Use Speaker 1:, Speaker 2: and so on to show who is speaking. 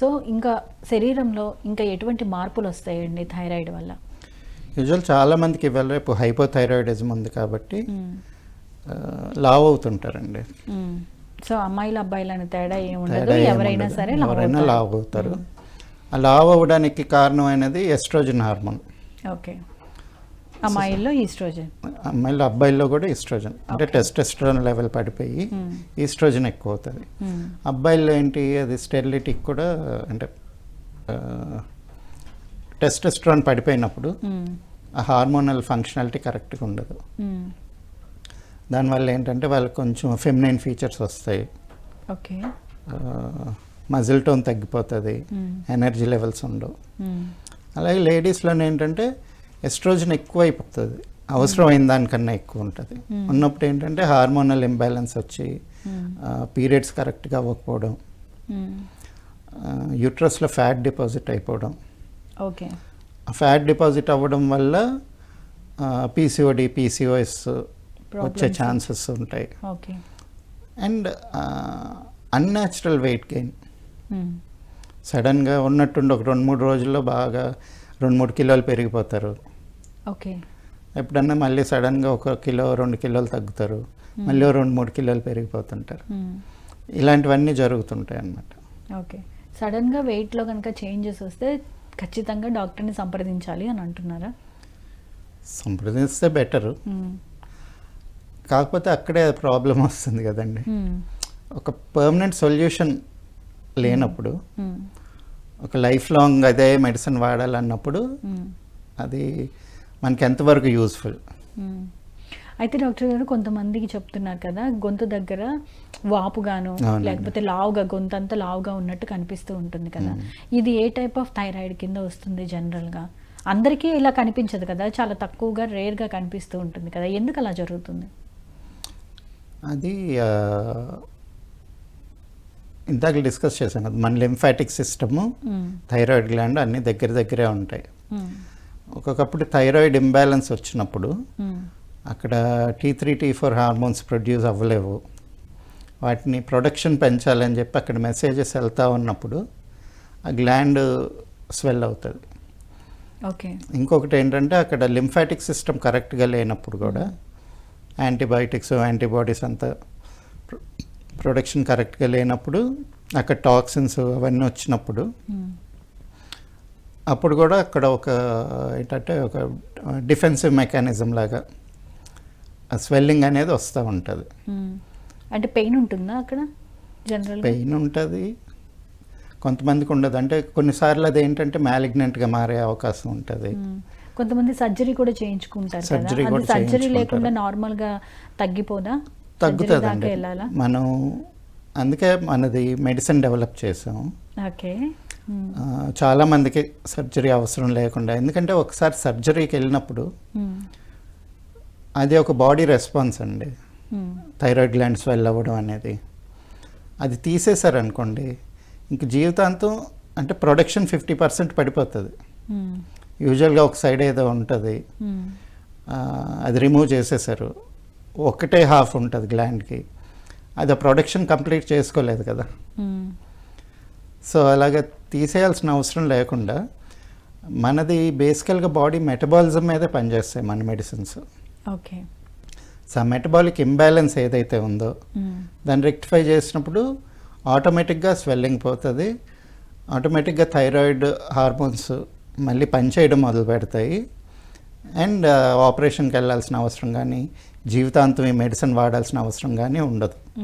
Speaker 1: So ఇంకా శరీరంలో ఇంకా ఎటువంటి మార్పులు వస్తాయండి థైరాయిడ్ వల్ల?
Speaker 2: యూజువల్ చాలా మందికి ఇవాళ రేపు హైపోథైరాయిడిజం ఉంది కాబట్టి లావ్ అవుతుంటారండి.
Speaker 1: సో అమ్మాయిలు అబ్బాయిలు అనే తేడా ఏముండదు ఎవరైనా. సరే లావు
Speaker 2: ఎవరైనా
Speaker 1: అవుతారు.
Speaker 2: లావ్ అవుతారు ఆ లావ్ అవ్వడానికి కారణమైనది ఎస్ట్రోజన్ హార్మోన్.
Speaker 1: ఓకే. అమ్మాయిల్లో ఈస్ట్రోజన్
Speaker 2: అమ్మాయిలు అబ్బాయిల్లో కూడా ఈస్ట్రోజన్ అంటే టెస్టెస్ట్రాన్ లెవెల్ పడిపోయి. ఈస్ట్రోజన్ ఎక్కువ అవుతుంది. అబ్బాయిల్లో ఏంటి అది స్టెరిలిటీకి కూడా అంటే టెస్టెస్ట్రాన్ పడిపోయినప్పుడు. ఆ హార్మోనల్ ఫంక్షనాలిటీ కరెక్ట్గా ఉండదు. దానివల్ల ఏంటంటే వాళ్ళకి కొంచెం ఫెమినైన్ ఫీచర్స్ వస్తాయి
Speaker 1: ఓకే
Speaker 2: మజిల్ టోన్ తగ్గిపోతుంది. ఎనర్జీ లెవెల్స్ ఉండవు. అలాగే లేడీస్లో ఏంటంటే ఎస్ట్రోజన్ ఎక్కువ అయిపోతుంది అవసరమైన దానికన్నా ఎక్కువ ఉంటుంది
Speaker 1: Hmm.
Speaker 2: ఉన్నప్పుడు ఏంటంటే హార్మోనల్ ఇంబ్యాలెన్స్ వచ్చి
Speaker 1: మ్మ్.
Speaker 2: పీరియడ్స్ కరెక్ట్గా అవ్వకపోవడం
Speaker 1: మ్మ్.
Speaker 2: యూట్రస్లో ఫ్యాట్ డిపాజిట్ అయిపోవడం
Speaker 1: ఓకే
Speaker 2: ఫ్యాట్ డిపాజిట్ అవ్వడం వల్ల పీసీఓడి పీసీఓఎస్ వచ్చే. ఛాన్సెస్ ఉంటాయి
Speaker 1: okay
Speaker 2: and unnatural weight gain. సడన్గా ఉన్నట్టుండి ఒక రెండు మూడు రోజుల్లో బాగా రెండు మూడు కిలోలు పెరిగిపోతారు
Speaker 1: ఓకే
Speaker 2: ఎప్పుడన్నా మళ్ళీ సడన్గా ఒక కిలో రెండు కిలోలు తగ్గుతారు మళ్ళీ రెండు మూడు కిలోలు పెరిగిపోతుంటారు. ఇలాంటివన్నీ జరుగుతుంటాయి అన్నమాట
Speaker 1: ఓకే సడన్గా వెయిట్లో కనుక చేంజెస్ వస్తే ఖచ్చితంగా డాక్టర్ని సంప్రదించాలి అని అంటున్నారా
Speaker 2: సంప్రదిస్తే బెటరు. కాకపోతే అక్కడే ప్రాబ్లం వస్తుంది కదండి. ఒక పర్మనెంట్ సొల్యూషన్ లేనప్పుడు. ఒక లైఫ్ లాంగ్ అదే మెడిసిన్ వాడాలన్నప్పుడు. అది మనకి ఎంతవరకు యూస్ఫుల్.
Speaker 1: అయితే డాక్టర్ గారు కొంతమందికి చెప్తున్నారు కదా గొంతు దగ్గర వాపుగాను. లేకపోతే లావుగా గొంతు అంతా లావుగా ఉన్నట్టు కనిపిస్తూ ఉంటుంది కదా. ఇది ఏ టైప్ ఆఫ్ థైరాయిడ్ కింద వస్తుంది జనరల్గా? అందరికీ ఇలా కనిపించదు కదా చాలా తక్కువగా రేర్గా కనిపిస్తూ ఉంటుంది కదా. ఎందుకు అలా జరుగుతుంది?
Speaker 2: అది ఇందాక డిస్కస్ చేశాం కదా మన లింఫాటిక్ సిస్టము. థైరాయిడ్ గ్లాండ్ అన్నీ దగ్గర దగ్గరే ఉంటాయి.
Speaker 1: మ్మ్.
Speaker 2: ఒక్కొక్కప్పుడు థైరాయిడ్ ఇంబ్యాలెన్స్ వచ్చినప్పుడు
Speaker 1: మ్మ్.
Speaker 2: అక్కడ T three T four hormones produce అవ్వలేవు వాటిని ప్రొడక్షన్ పెంచాలని చెప్పి అక్కడ మెసేజెస్ వెళ్తూ ఉన్నప్పుడు ఆ గ్లాండ్ స్వెల్ అవుతుంది
Speaker 1: ఓకే
Speaker 2: ఇంకొకటి ఏంటంటే అక్కడ లింఫాటిక్ సిస్టమ్ కరెక్ట్గా లేనప్పుడు కూడా యాంటీబయాటిక్స్ యాంటీబాడీస్ అంతా ప్రొ- ప్రొడక్షన్ కరెక్ట్గా లేనప్పుడు అక్కడ టాక్సిన్స్ అవన్నీ వచ్చినప్పుడు
Speaker 1: మ్మ్.
Speaker 2: అప్పుడు కూడా అక్కడ ఒక ఏంటంటే ఒక డిఫెన్సివ్ మెకానిజం లాగా ఆ స్వెల్లింగ్ అనేది వస్తూ ఉంటుంది.
Speaker 1: అంటే పెయిన్ ఉంటుందా అక్కడ? జనరల్
Speaker 2: పెయిన్ ఉంటుంది. కొంతమందికి ఉండదు. అంటే కొన్నిసార్లు అది ఏంటంటే మ్యాలిగ్నెంట్గా మారే అవకాశం ఉంటుంది.
Speaker 1: కొంతమంది సర్జరీ కూడా చేయించుకుంటారు అది
Speaker 2: కూడా
Speaker 1: సర్జరీ. లేకుండా నార్మల్గా తగ్గిపోదా వెళ్ళాలా?
Speaker 2: మనం అందుకే మనది మెడిసిన్ డెవలప్ చేసాం.
Speaker 1: ఓకే. మ్మ్.
Speaker 2: ఆ, చాలా మందికి సర్జరీ అవసరం లేకుండా ఎందుకంటే ఒకసారి సర్జరీకి వెళ్ళినప్పుడు
Speaker 1: మ్మ్.
Speaker 2: అది ఒక బాడీ రెస్పాన్స్ అండి. థైరాయిడ్ గ్లాండ్స్ స్వెల్ అవ్వడం అనేది అది తీసేశారనుకోండి ఇంక జీవితాంతం అంటే ప్రొడక్షన్ ఫిఫ్టీ పర్సెంట్ పడిపోతుంది. యూజువల్గా ఒక సైడ్ ఏదో ఉంటుంది. ఆ, అది రిమూవ్ చేసేసారు ఒకటే హాఫ్ ఉంటుంది గ్లాండ్కి అది ప్రొడక్షన్ కంప్లీట్ చేసుకోలేదు కదా. సో అలాగ తీసేయాల్సిన అవసరం లేకుండా మనది బేసికల్గా బాడీ మెటబాలిజం మీదే పనిచేస్తాయి మన medicines.
Speaker 1: Okay.
Speaker 2: So metabolic imbalance ఏదైతే ఉందో. దాన్ని రెక్టిఫై చేసినప్పుడు ఆటోమేటిక్గా స్వెల్లింగ్ పోతుంది. ఆటోమేటిక్గా థైరాయిడ్ హార్మోన్స్ మళ్ళీ పనిచేయడం మొదలు పెడతాయి. అండ్ ఆపరేషన్కి వెళ్ళాల్సిన అవసరం కానీ జీవితాంతం ఈ మెడిసిన్ వాడాల్సిన అవసరం కానీ ఉండదు.